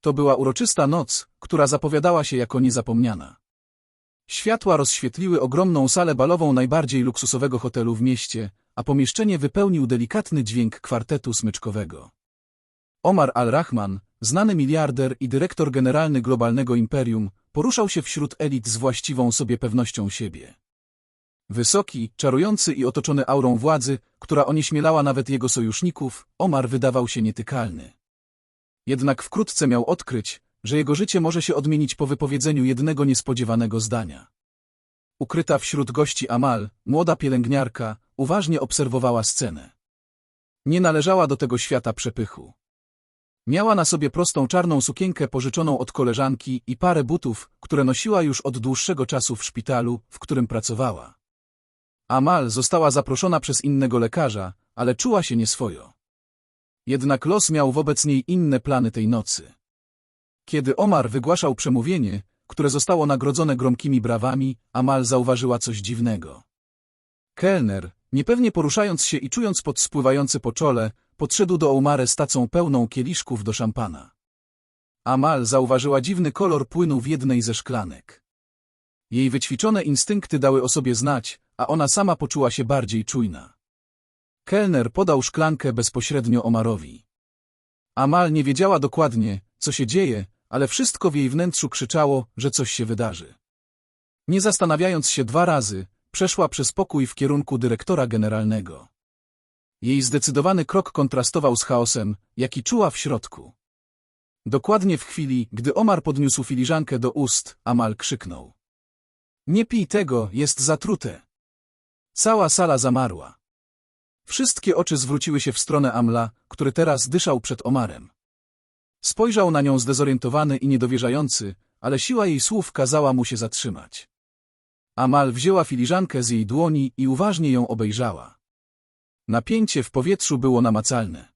To była uroczysta noc, która zapowiadała się jako niezapomniana. Światła rozświetliły ogromną salę balową najbardziej luksusowego hotelu w mieście, a pomieszczenie wypełnił delikatny dźwięk kwartetu smyczkowego. Omar al-Rahman, znany miliarder i dyrektor generalny globalnego imperium, poruszał się wśród elit z właściwą sobie pewnością siebie. Wysoki, czarujący i otoczony aurą władzy, która onieśmielała nawet jego sojuszników, Omar wydawał się nietykalny. Jednak wkrótce miał odkryć, że jego życie może się odmienić po wypowiedzeniu jednego niespodziewanego zdania. Ukryta wśród gości Amal, młoda pielęgniarka, uważnie obserwowała scenę. Nie należała do tego świata przepychu. Miała na sobie prostą czarną sukienkę pożyczoną od koleżanki i parę butów, które nosiła już od dłuższego czasu w szpitalu, w którym pracowała. Amal została zaproszona przez innego lekarza, ale czuła się nieswojo. Jednak los miał wobec niej inne plany tej nocy. Kiedy Omar wygłaszał przemówienie, które zostało nagrodzone gromkimi brawami, Amal zauważyła coś dziwnego. Kelner, niepewnie poruszając się i czując pod spływający po czole, podszedł do Omare z tacą pełną kieliszków do szampana. Amal zauważyła dziwny kolor płynu w jednej ze szklanek. Jej wyćwiczone instynkty dały o sobie znać, a ona sama poczuła się bardziej czujna. Kelner podał szklankę bezpośrednio Omarowi. Amal nie wiedziała dokładnie, co się dzieje, ale wszystko w jej wnętrzu krzyczało, że coś się wydarzy. Nie zastanawiając się dwa razy, przeszła przez pokój w kierunku dyrektora generalnego. Jej zdecydowany krok kontrastował z chaosem, jaki czuła w środku. Dokładnie w chwili, gdy Omar podniósł filiżankę do ust, Amal krzyknął. Nie pij tego, jest zatrute. Cała sala zamarła. Wszystkie oczy zwróciły się w stronę Amla, który teraz dyszał przed Omarem. Spojrzał na nią zdezorientowany i niedowierzający, ale siła jej słów kazała mu się zatrzymać. Amal wzięła filiżankę z jej dłoni i uważnie ją obejrzała. Napięcie w powietrzu było namacalne.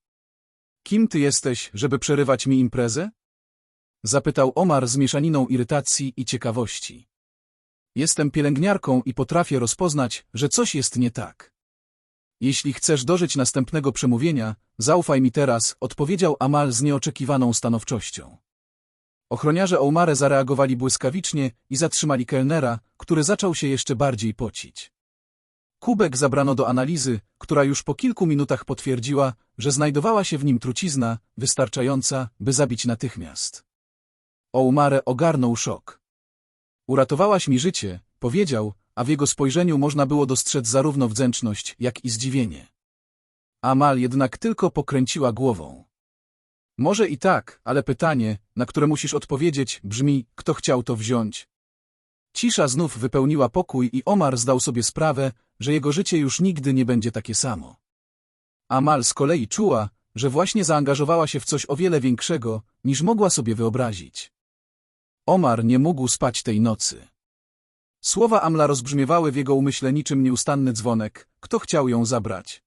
Kim ty jesteś, żeby przerywać mi imprezę? Zapytał Omar z mieszaniną irytacji i ciekawości. Jestem pielęgniarką i potrafię rozpoznać, że coś jest nie tak. Jeśli chcesz dożyć następnego przemówienia, zaufaj mi teraz, odpowiedział Amal z nieoczekiwaną stanowczością. Ochroniarze Omare zareagowali błyskawicznie i zatrzymali kelnera, który zaczął się jeszcze bardziej pocić. Kubek zabrano do analizy, która już po kilku minutach potwierdziła, że znajdowała się w nim trucizna, wystarczająca, by zabić natychmiast. Oumare ogarnął szok. Uratowałaś mi życie, powiedział, a w jego spojrzeniu można było dostrzec zarówno wdzięczność, jak i zdziwienie. Amal jednak tylko pokręciła głową. Może i tak, ale pytanie, na które musisz odpowiedzieć, brzmi, kto chciał to wziąć? Cisza znów wypełniła pokój i Omar zdał sobie sprawę, że jego życie już nigdy nie będzie takie samo. Amal z kolei czuła, że właśnie zaangażowała się w coś o wiele większego, niż mogła sobie wyobrazić. Omar nie mógł spać tej nocy. Słowa Amla rozbrzmiewały w jego umyśle niczym nieustanny dzwonek, kto chciał ją zabrać.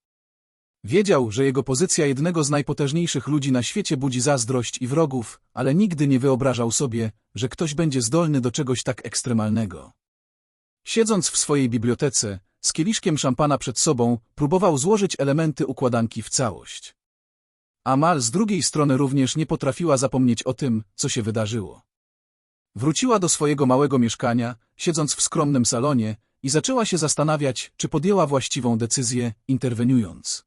Wiedział, że jego pozycja jednego z najpotężniejszych ludzi na świecie budzi zazdrość i wrogów, ale nigdy nie wyobrażał sobie, że ktoś będzie zdolny do czegoś tak ekstremalnego. Siedząc w swojej bibliotece, z kieliszkiem szampana przed sobą, próbował złożyć elementy układanki w całość. Amal z drugiej strony również nie potrafiła zapomnieć o tym, co się wydarzyło. Wróciła do swojego małego mieszkania, siedząc w skromnym salonie, i zaczęła się zastanawiać, czy podjęła właściwą decyzję, interweniując.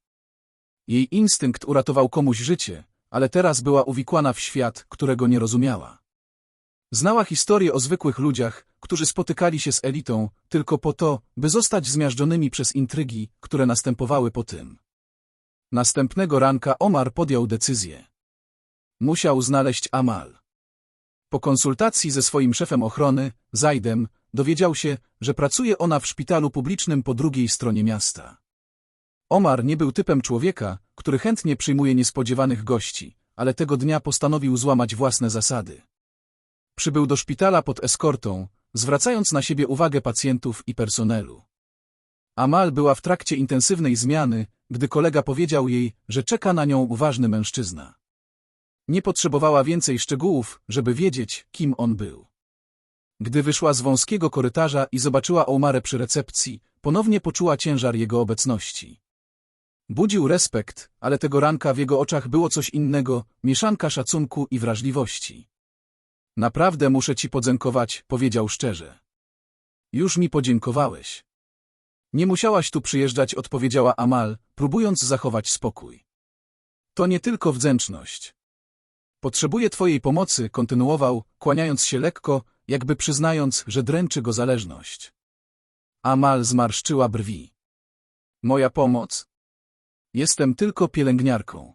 Jej instynkt uratował komuś życie, ale teraz była uwikłana w świat, którego nie rozumiała. Znała historię o zwykłych ludziach, którzy spotykali się z elitą tylko po to, by zostać zmiażdżonymi przez intrygi, które następowały po tym. Następnego ranka Omar podjął decyzję. Musiał znaleźć Amal. Po konsultacji ze swoim szefem ochrony, Zajdem, dowiedział się, że pracuje ona w szpitalu publicznym po drugiej stronie miasta. Omar nie był typem człowieka, który chętnie przyjmuje niespodziewanych gości, ale tego dnia postanowił złamać własne zasady. Przybył do szpitala pod eskortą, zwracając na siebie uwagę pacjentów i personelu. Amal była w trakcie intensywnej zmiany, gdy kolega powiedział jej, że czeka na nią ważny mężczyzna. Nie potrzebowała więcej szczegółów, żeby wiedzieć, kim on był. Gdy wyszła z wąskiego korytarza i zobaczyła Omarę przy recepcji, ponownie poczuła ciężar jego obecności. Budził respekt, ale tego ranka w jego oczach było coś innego, mieszanka szacunku i wrażliwości. Naprawdę muszę ci podziękować, powiedział szczerze. Już mi podziękowałeś. Nie musiałaś tu przyjeżdżać, odpowiedziała Amal, próbując zachować spokój. To nie tylko wdzięczność. Potrzebuję twojej pomocy, kontynuował, kłaniając się lekko, jakby przyznając, że dręczy go zależność. Amal zmarszczyła brwi. Moja pomoc? Jestem tylko pielęgniarką.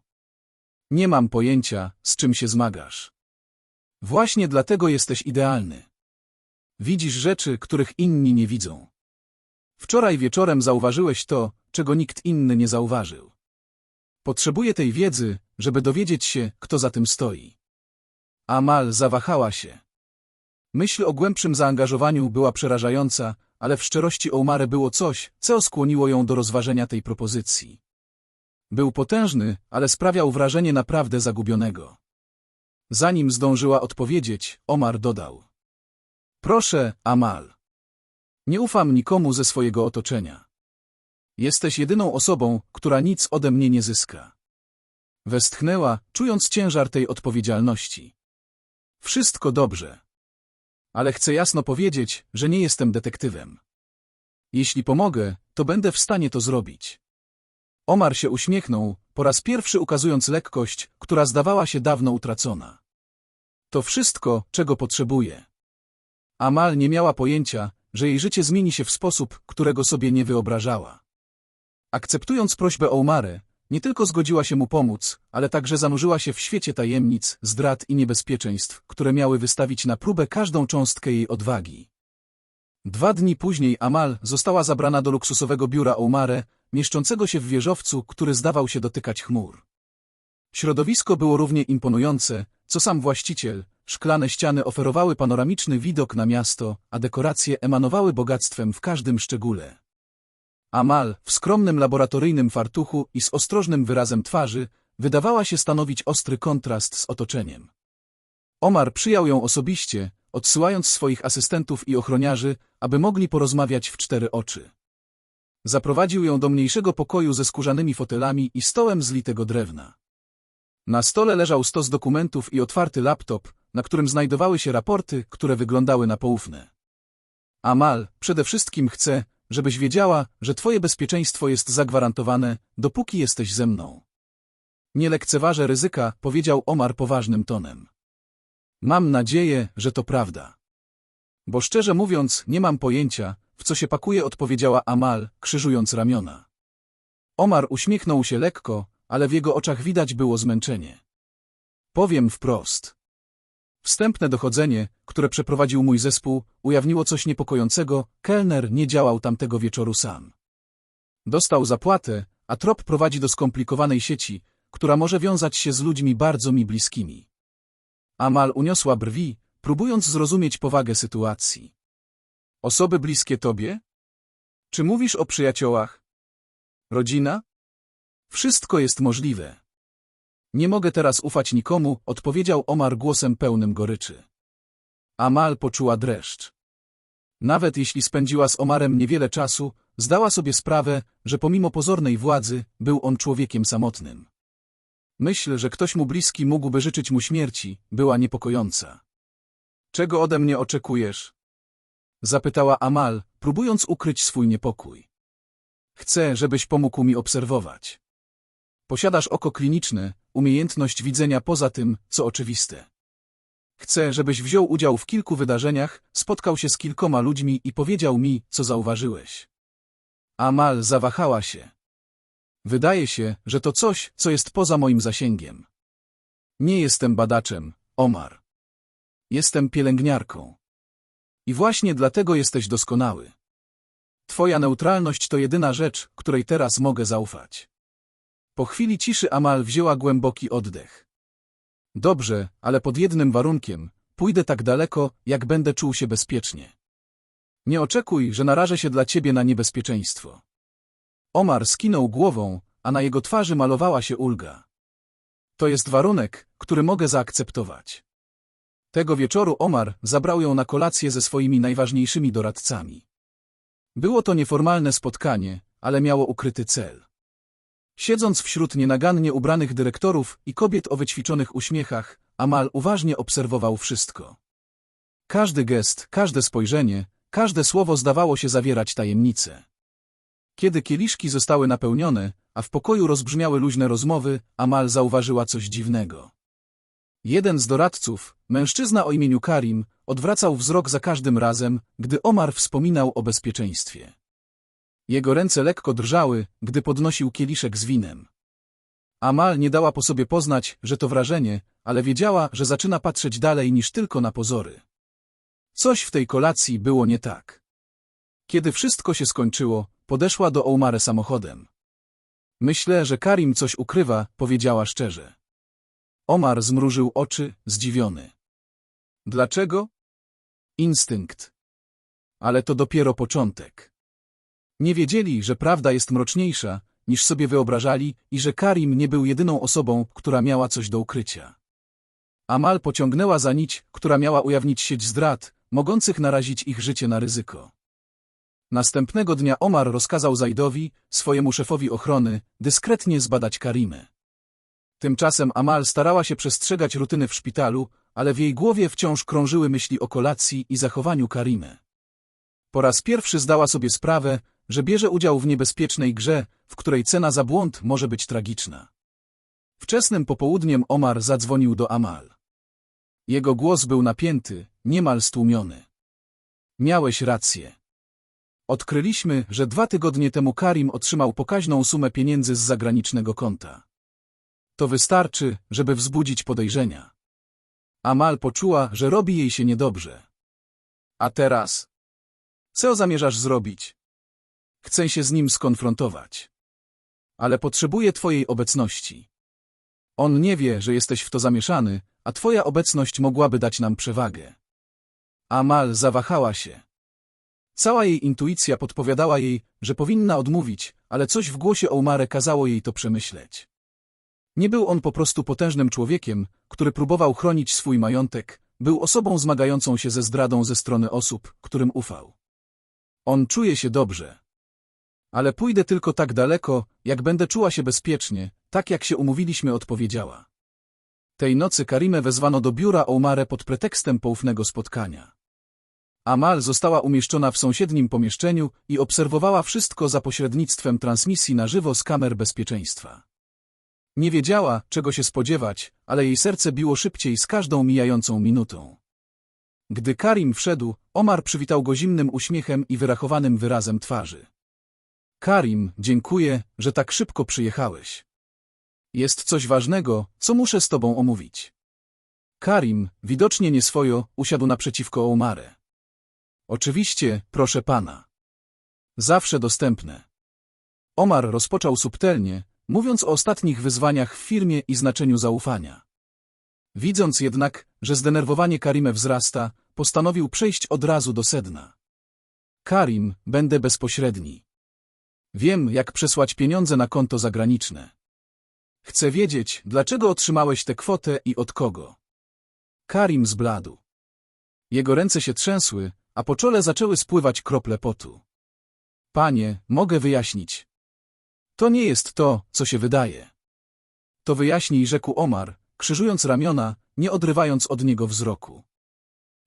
Nie mam pojęcia, z czym się zmagasz. Właśnie dlatego jesteś idealny. Widzisz rzeczy, których inni nie widzą. Wczoraj wieczorem zauważyłeś to, czego nikt inny nie zauważył. Potrzebuję tej wiedzy, żeby dowiedzieć się, kto za tym stoi. Amal zawahała się. Myśl o głębszym zaangażowaniu była przerażająca, ale w szczerości Omare było coś, co skłoniło ją do rozważenia tej propozycji. Był potężny, ale sprawiał wrażenie naprawdę zagubionego. Zanim zdążyła odpowiedzieć, Omar dodał. Proszę, Amal. Nie ufam nikomu ze swojego otoczenia. Jesteś jedyną osobą, która nic ode mnie nie zyska. Westchnęła, czując ciężar tej odpowiedzialności. Wszystko dobrze. Ale chcę jasno powiedzieć, że nie jestem detektywem. Jeśli pomogę, to będę w stanie to zrobić. Omar się uśmiechnął, po raz pierwszy ukazując lekkość, która zdawała się dawno utracona. To wszystko, czego potrzebuje. Amal nie miała pojęcia, że jej życie zmieni się w sposób, którego sobie nie wyobrażała. Akceptując prośbę Omarę, nie tylko zgodziła się mu pomóc, ale także zanurzyła się w świecie tajemnic, zdrad i niebezpieczeństw, które miały wystawić na próbę każdą cząstkę jej odwagi. Dwa dni później Amal została zabrana do luksusowego biura Omare, mieszczącego się w wieżowcu, który zdawał się dotykać chmur. Środowisko było równie imponujące, co sam właściciel, szklane ściany oferowały panoramiczny widok na miasto, a dekoracje emanowały bogactwem w każdym szczególe. Amal, w skromnym laboratoryjnym fartuchu i z ostrożnym wyrazem twarzy, wydawała się stanowić ostry kontrast z otoczeniem. Omar przyjął ją osobiście, odsyłając swoich asystentów i ochroniarzy, aby mogli porozmawiać w cztery oczy. Zaprowadził ją do mniejszego pokoju ze skórzanymi fotelami i stołem z litego drewna. Na stole leżał stos dokumentów i otwarty laptop, na którym znajdowały się raporty, które wyglądały na poufne. Amal, przede wszystkim chcę, żebyś wiedziała, że twoje bezpieczeństwo jest zagwarantowane, dopóki jesteś ze mną. Nie lekceważę ryzyka, powiedział Omar poważnym tonem. Mam nadzieję, że to prawda. Bo szczerze mówiąc, nie mam pojęcia, w co się pakuje, odpowiedziała Amal, krzyżując ramiona. Omar uśmiechnął się lekko, ale w jego oczach widać było zmęczenie. Powiem wprost. Wstępne dochodzenie, które przeprowadził mój zespół, ujawniło coś niepokojącego, kelner nie działał tamtego wieczoru sam. Dostał zapłatę, a trop prowadzi do skomplikowanej sieci, która może wiązać się z ludźmi bardzo mi bliskimi. Amal uniosła brwi, próbując zrozumieć powagę sytuacji. Osoby bliskie tobie? Czy mówisz o przyjaciołach? Rodzina? Wszystko jest możliwe. Nie mogę teraz ufać nikomu, odpowiedział Omar głosem pełnym goryczy. Amal poczuła dreszcz. Nawet jeśli spędziła z Omarem niewiele czasu, zdała sobie sprawę, że pomimo pozornej władzy, był on człowiekiem samotnym. Myśl, że ktoś mu bliski mógłby życzyć mu śmierci, była niepokojąca. Czego ode mnie oczekujesz? Zapytała Amal, próbując ukryć swój niepokój. Chcę, żebyś pomógł mi obserwować. Posiadasz oko kliniczne, umiejętność widzenia poza tym, co oczywiste. Chcę, żebyś wziął udział w kilku wydarzeniach, spotkał się z kilkoma ludźmi i powiedział mi, co zauważyłeś. Amal zawahała się. Wydaje się, że to coś, co jest poza moim zasięgiem. Nie jestem badaczem, Omar. Jestem pielęgniarką. I właśnie dlatego jesteś doskonały. Twoja neutralność to jedyna rzecz, której teraz mogę zaufać. Po chwili ciszy Amal wzięła głęboki oddech. Dobrze, ale pod jednym warunkiem. Pójdę tak daleko, jak będę czuł się bezpiecznie. Nie oczekuj, że narażę się dla ciebie na niebezpieczeństwo. Omar skinął głową, a na jego twarzy malowała się ulga. To jest warunek, który mogę zaakceptować. Tego wieczoru Omar zabrał ją na kolację ze swoimi najważniejszymi doradcami. Było to nieformalne spotkanie, ale miało ukryty cel. Siedząc wśród nienagannie ubranych dyrektorów i kobiet o wyćwiczonych uśmiechach, Amal uważnie obserwował wszystko. Każdy gest, każde spojrzenie, każde słowo zdawało się zawierać tajemnicę. Kiedy kieliszki zostały napełnione, a w pokoju rozbrzmiały luźne rozmowy, Amal zauważyła coś dziwnego. Jeden z doradców, mężczyzna o imieniu Karim, odwracał wzrok za każdym razem, gdy Omar wspominał o bezpieczeństwie. Jego ręce lekko drżały, gdy podnosił kieliszek z winem. Amal nie dała po sobie poznać, że to wrażenie, ale wiedziała, że zaczyna patrzeć dalej niż tylko na pozory. Coś w tej kolacji było nie tak. Kiedy wszystko się skończyło, podeszła do Omare samochodem. Myślę, że Karim coś ukrywa, powiedziała szczerze. Omar zmrużył oczy, zdziwiony. Dlaczego? Instynkt. Ale to dopiero początek. Nie wiedzieli, że prawda jest mroczniejsza, niż sobie wyobrażali i że Karim nie był jedyną osobą, która miała coś do ukrycia. Amal pociągnęła za nić, która miała ujawnić sieć zdrad, mogących narazić ich życie na ryzyko. Następnego dnia Omar rozkazał Zaidowi, swojemu szefowi ochrony, dyskretnie zbadać Karimę. Tymczasem Amal starała się przestrzegać rutyny w szpitalu, ale w jej głowie wciąż krążyły myśli o kolacji i zachowaniu Karimy. Po raz pierwszy zdała sobie sprawę, że bierze udział w niebezpiecznej grze, w której cena za błąd może być tragiczna. Wczesnym popołudniem Omar zadzwonił do Amal. Jego głos był napięty, niemal stłumiony. Miałeś rację. Odkryliśmy, że dwa tygodnie temu Karim otrzymał pokaźną sumę pieniędzy z zagranicznego konta. To wystarczy, żeby wzbudzić podejrzenia. Amal poczuła, że robi jej się niedobrze. A teraz? Co zamierzasz zrobić? Chcę się z nim skonfrontować. Ale potrzebuję twojej obecności. On nie wie, że jesteś w to zamieszany, a twoja obecność mogłaby dać nam przewagę. Amal zawahała się. Cała jej intuicja podpowiadała jej, że powinna odmówić, ale coś w głosie Omare kazało jej to przemyśleć. Nie był on po prostu potężnym człowiekiem, który próbował chronić swój majątek, był osobą zmagającą się ze zdradą ze strony osób, którym ufał. On czuje się dobrze. Ale pójdę tylko tak daleko, jak będę czuła się bezpiecznie, tak jak się umówiliśmy odpowiedziała. Tej nocy Karimę wezwano do biura Omare pod pretekstem poufnego spotkania. Amal została umieszczona w sąsiednim pomieszczeniu i obserwowała wszystko za pośrednictwem transmisji na żywo z kamer bezpieczeństwa. Nie wiedziała, czego się spodziewać, ale jej serce biło szybciej z każdą mijającą minutą. Gdy Karim wszedł, Omar przywitał go zimnym uśmiechem i wyrachowanym wyrazem twarzy. Karim, dziękuję, że tak szybko przyjechałeś. Jest coś ważnego, co muszę z tobą omówić. Karim, widocznie nieswojo, usiadł naprzeciwko Omare. Oczywiście, proszę pana. Zawsze dostępne. Omar rozpoczął subtelnie, mówiąc o ostatnich wyzwaniach w firmie i znaczeniu zaufania. Widząc jednak, że zdenerwowanie Karimę wzrasta, postanowił przejść od razu do sedna. Karim, będę bezpośredni. Wiem, jak przesłać pieniądze na konto zagraniczne. Chcę wiedzieć, dlaczego otrzymałeś tę kwotę i od kogo. Karim zbladł. Jego ręce się trzęsły, a po czole zaczęły spływać krople potu. Panie, mogę wyjaśnić. To nie jest to, co się wydaje. To wyjaśnij, rzekł Omar, krzyżując ramiona, nie odrywając od niego wzroku.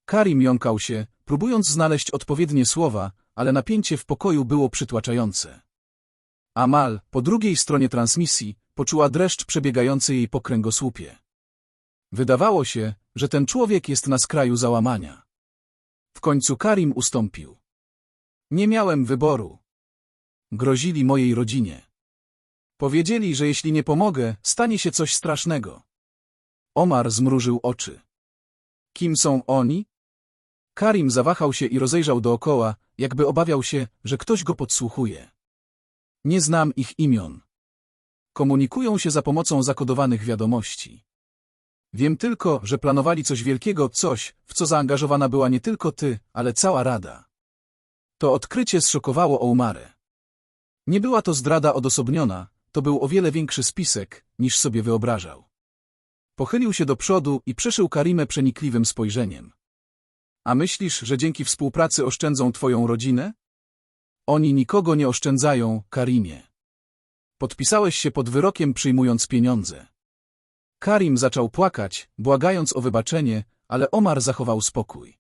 Karim jąkał się, próbując znaleźć odpowiednie słowa, ale napięcie w pokoju było przytłaczające. Amal, po drugiej stronie transmisji, poczuła dreszcz przebiegający jej po kręgosłupie. Wydawało się, że ten człowiek jest na skraju załamania. W końcu Karim ustąpił. Nie miałem wyboru. Grozili mojej rodzinie. Powiedzieli, że jeśli nie pomogę, stanie się coś strasznego. Omar zmrużył oczy. Kim są oni? Karim zawahał się i rozejrzał dookoła, jakby obawiał się, że ktoś go podsłuchuje. Nie znam ich imion. Komunikują się za pomocą zakodowanych wiadomości. Wiem tylko, że planowali coś wielkiego, coś, w co zaangażowana była nie tylko ty, ale cała rada. To odkrycie zszokowało Oumarę. Nie była to zdrada odosobniona, to był o wiele większy spisek, niż sobie wyobrażał. Pochylił się do przodu i przeszył Karimę przenikliwym spojrzeniem. A myślisz, że dzięki współpracy oszczędzą twoją rodzinę? Oni nikogo nie oszczędzają, Karimie. Podpisałeś się pod wyrokiem przyjmując pieniądze. Karim zaczął płakać, błagając o wybaczenie, ale Omar zachował spokój.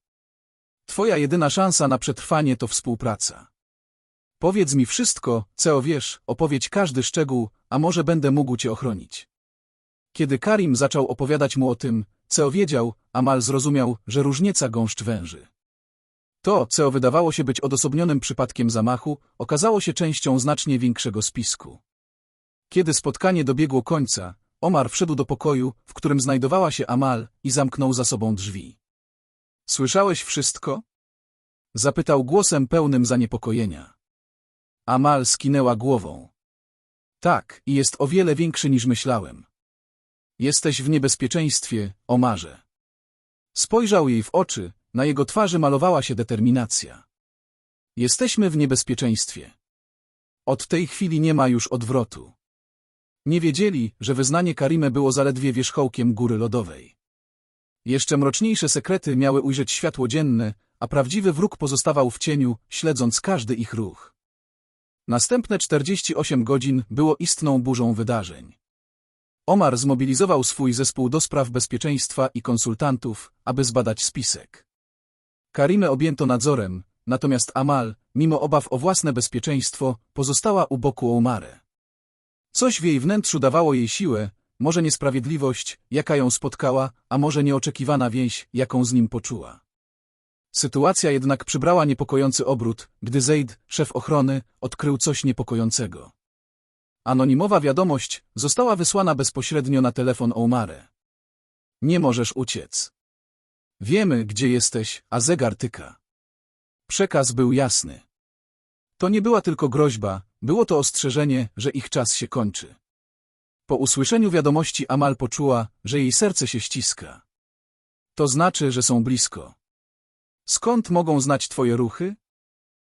Twoja jedyna szansa na przetrwanie to współpraca. Powiedz mi wszystko, co wiesz, opowiedź każdy szczegół, a może będę mógł cię ochronić. Kiedy Karim zaczął opowiadać mu o tym, co wiedział, Amal zrozumiał, że różnica gąszcz węży. To, co wydawało się być odosobnionym przypadkiem zamachu, okazało się częścią znacznie większego spisku. Kiedy spotkanie dobiegło końca, Omar wszedł do pokoju, w którym znajdowała się Amal i zamknął za sobą drzwi. Słyszałeś wszystko? Zapytał głosem pełnym zaniepokojenia. Amal skinęła głową. Tak, i jest o wiele większy niż myślałem. Jesteś w niebezpieczeństwie, Omarze. Spojrzał jej w oczy, na jego twarzy malowała się determinacja. Jesteśmy w niebezpieczeństwie. Od tej chwili nie ma już odwrotu. Nie wiedzieli, że wyznanie Karime było zaledwie wierzchołkiem góry lodowej. Jeszcze mroczniejsze sekrety miały ujrzeć światło dzienne, a prawdziwy wróg pozostawał w cieniu, śledząc każdy ich ruch. Następne 48 godzin było istną burzą wydarzeń. Omar zmobilizował swój zespół do spraw bezpieczeństwa i konsultantów, aby zbadać spisek. Karimę objęto nadzorem, natomiast Amal, mimo obaw o własne bezpieczeństwo, pozostała u boku Omare. Coś w jej wnętrzu dawało jej siłę, może niesprawiedliwość, jaka ją spotkała, a może nieoczekiwana więź, jaką z nim poczuła. Sytuacja jednak przybrała niepokojący obrót, gdy Zaid, szef ochrony, odkrył coś niepokojącego. Anonimowa wiadomość została wysłana bezpośrednio na telefon Omare. Nie możesz uciec. Wiemy, gdzie jesteś, a zegar tyka. Przekaz był jasny. To nie była tylko groźba, było to ostrzeżenie, że ich czas się kończy. Po usłyszeniu wiadomości Amal poczuła, że jej serce się ściska. To znaczy, że są blisko. Skąd mogą znać twoje ruchy?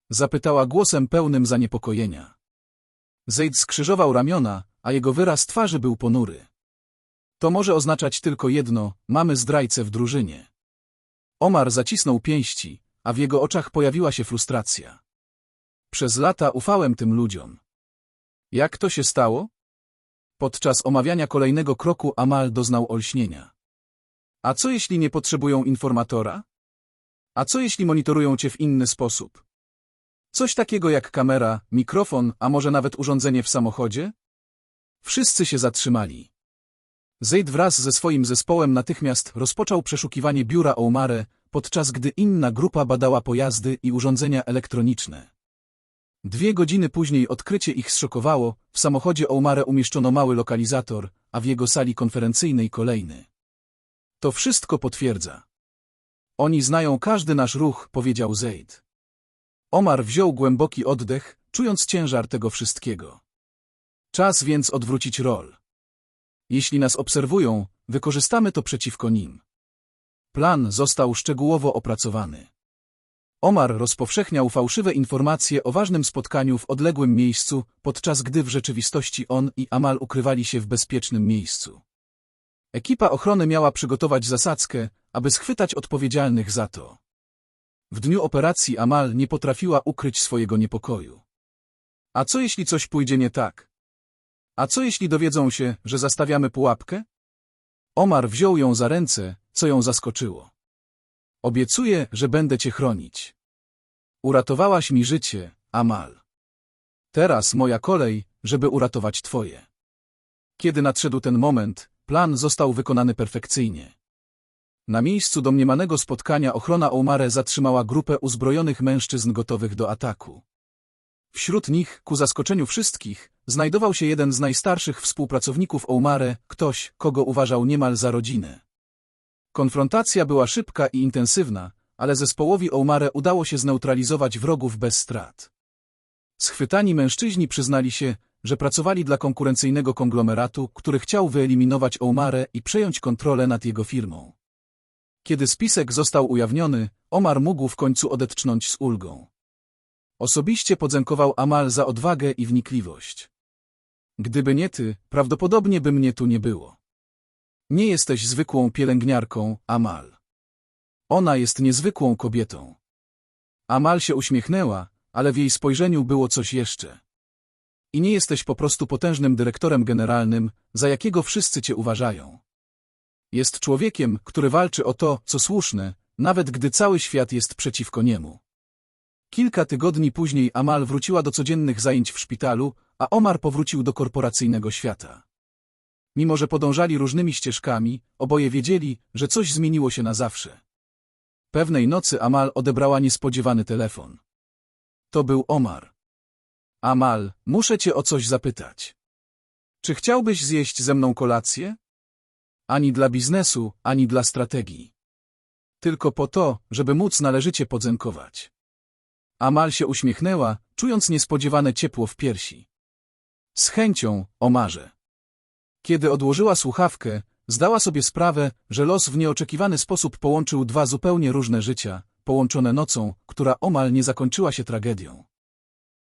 Zapytała głosem pełnym zaniepokojenia. Zejd skrzyżował ramiona, a jego wyraz twarzy był ponury. To może oznaczać tylko jedno, mamy zdrajcę w drużynie. Omar zacisnął pięści, a w jego oczach pojawiła się frustracja. Przez lata ufałem tym ludziom. Jak to się stało? Podczas omawiania kolejnego kroku Amal doznał olśnienia. A co jeśli nie potrzebują informatora? A co jeśli monitorują cię w inny sposób? Coś takiego jak kamera, mikrofon, a może nawet urządzenie w samochodzie? Wszyscy się zatrzymali. Zaid wraz ze swoim zespołem natychmiast rozpoczął przeszukiwanie biura Omare, podczas gdy inna grupa badała pojazdy i urządzenia elektroniczne. Dwie godziny później odkrycie ich zszokowało, w samochodzie Omare umieszczono mały lokalizator, a w jego sali konferencyjnej kolejny. To wszystko potwierdza. Oni znają każdy nasz ruch, powiedział Zaid. Omar wziął głęboki oddech, czując ciężar tego wszystkiego. Czas więc odwrócić rol. Jeśli nas obserwują, wykorzystamy to przeciwko nim. Plan został szczegółowo opracowany. Omar rozpowszechniał fałszywe informacje o ważnym spotkaniu w odległym miejscu, podczas gdy w rzeczywistości on i Amal ukrywali się w bezpiecznym miejscu. Ekipa ochrony miała przygotować zasadzkę, aby schwytać odpowiedzialnych za to. W dniu operacji Amal nie potrafiła ukryć swojego niepokoju. A co jeśli coś pójdzie nie tak? A co jeśli dowiedzą się, że zastawiamy pułapkę? Omar wziął ją za ręce, co ją zaskoczyło. Obiecuję, że będę cię chronić. Uratowałaś mi życie, Amal. Teraz moja kolej, żeby uratować twoje. Kiedy nadszedł ten moment, plan został wykonany perfekcyjnie. Na miejscu domniemanego spotkania ochrona Omare zatrzymała grupę uzbrojonych mężczyzn gotowych do ataku. Wśród nich, ku zaskoczeniu wszystkich, znajdował się jeden z najstarszych współpracowników Omare, ktoś, kogo uważał niemal za rodzinę. Konfrontacja była szybka i intensywna, ale zespołowi Omare udało się zneutralizować wrogów bez strat. Schwytani mężczyźni przyznali się, że pracowali dla konkurencyjnego konglomeratu, który chciał wyeliminować Omare i przejąć kontrolę nad jego firmą. Kiedy spisek został ujawniony, Omar mógł w końcu odetchnąć z ulgą. Osobiście podziękował Amal za odwagę i wnikliwość. Gdyby nie ty, prawdopodobnie by mnie tu nie było. Nie jesteś zwykłą pielęgniarką, Amal. Ona jest niezwykłą kobietą. Amal się uśmiechnęła, ale w jej spojrzeniu było coś jeszcze. I nie jesteś po prostu potężnym dyrektorem generalnym, za jakiego wszyscy cię uważają. Jest człowiekiem, który walczy o to, co słuszne, nawet gdy cały świat jest przeciwko niemu. Kilka tygodni później Amal wróciła do codziennych zajęć w szpitalu, a Omar powrócił do korporacyjnego świata. Mimo, że podążali różnymi ścieżkami, oboje wiedzieli, że coś zmieniło się na zawsze. Pewnej nocy Amal odebrała niespodziewany telefon. To był Omar. Amal, muszę cię o coś zapytać. Czy chciałbyś zjeść ze mną kolację? Ani dla biznesu, ani dla strategii. Tylko po to, żeby móc należycie podzenkować. Amal się uśmiechnęła, czując niespodziewane ciepło w piersi. Z chęcią, Omarze. Kiedy odłożyła słuchawkę, zdała sobie sprawę, że los w nieoczekiwany sposób połączył dwa zupełnie różne życia, połączone nocą, która omal nie zakończyła się tragedią.